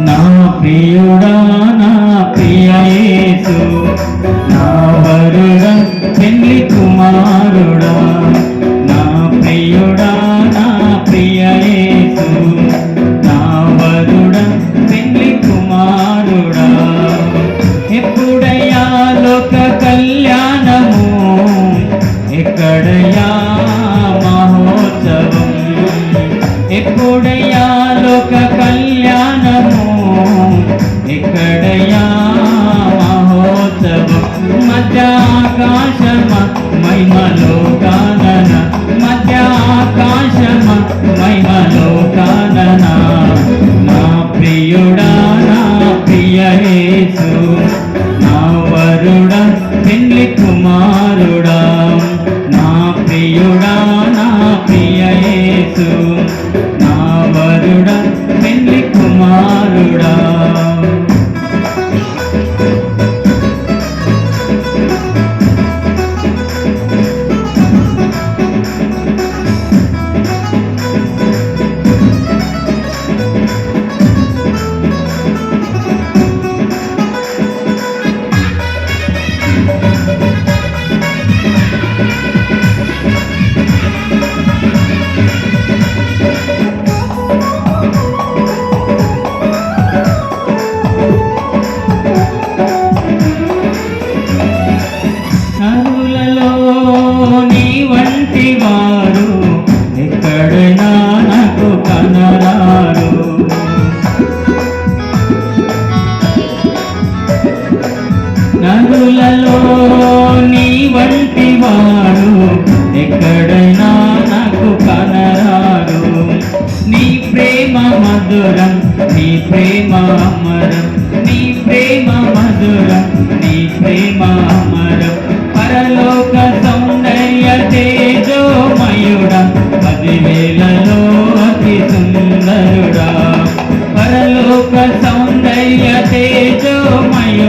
నా ప్రియుడా ఎప్పుడయ్యా లోక కళ్యాణము? ఎక్కడయ్యా మహోత్సవం? మధ్య ఆకాశమ మహిమలో కానన మధ్య ఆకాశమ మహిమలో కానన నా ప్రియుడా నరులలో నీ వంటి వారు ఎక్కడైనా నాకు కనరారు? నరులలో నీ వంటి వారు ఎక్కడైనా నాకు కనరారు? నీ ప్రేమ మధురం నీ ప్రేమ అమరం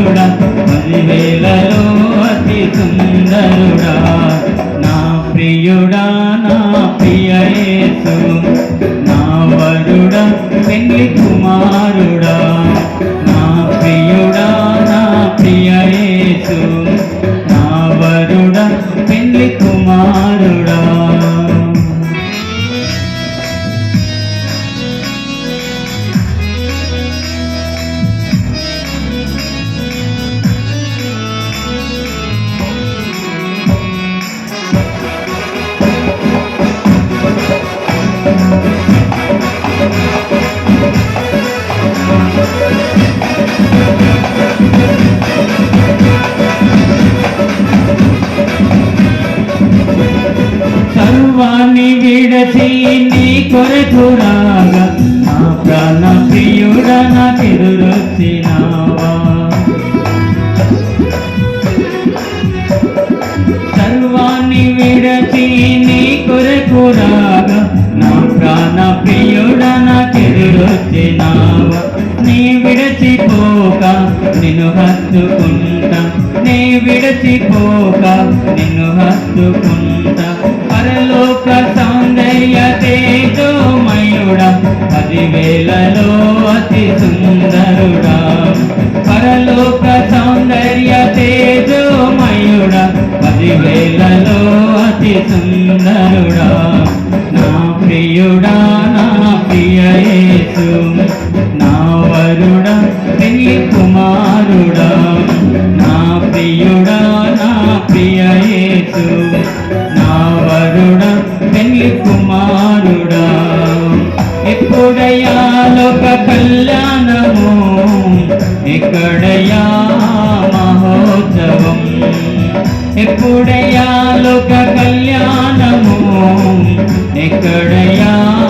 సుందరుడా పదివేలలో అతి సుందరుడా. నా ప్రియుడా నా ప్రియ నా వరుడా పెళ్ళి కుమారుడా. విడచి నీ కొరకు రాగా నా ప్రాణ ప్రియుడ నాకెదురొచ్చినావా సర్వాన్ని విడచి నీ కొరకు రాగా నా ప్రాణ ప్రియుడ నాకెదురొచ్చినావా నీ విడచిపోక నిన్ను హత్తుకుంటా. నీ విడచిపోక నిన్ను హత్తు వేళలో అతి సుందరుడా నా ప్రియుడా నా ప్రియయేసు నా వరుడా ప్రియ కుమారుడా నా ప్రియుడా నా ప్రియయేసు నా వరుడా పెళ్ళి కుమారుడా. ఎప్పుడయ్యాలొక కళ్యాణము ఎక్కడయ్యా మహోత్సవం ఎప్పుడయ్యా లోక కళ్యాణము? ఎక్కడయ్యా?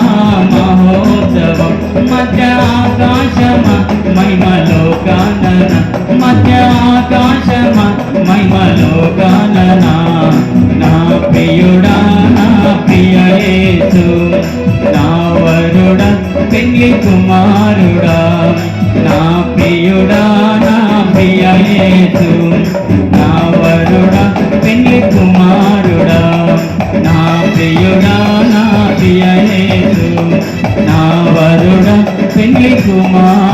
Oh.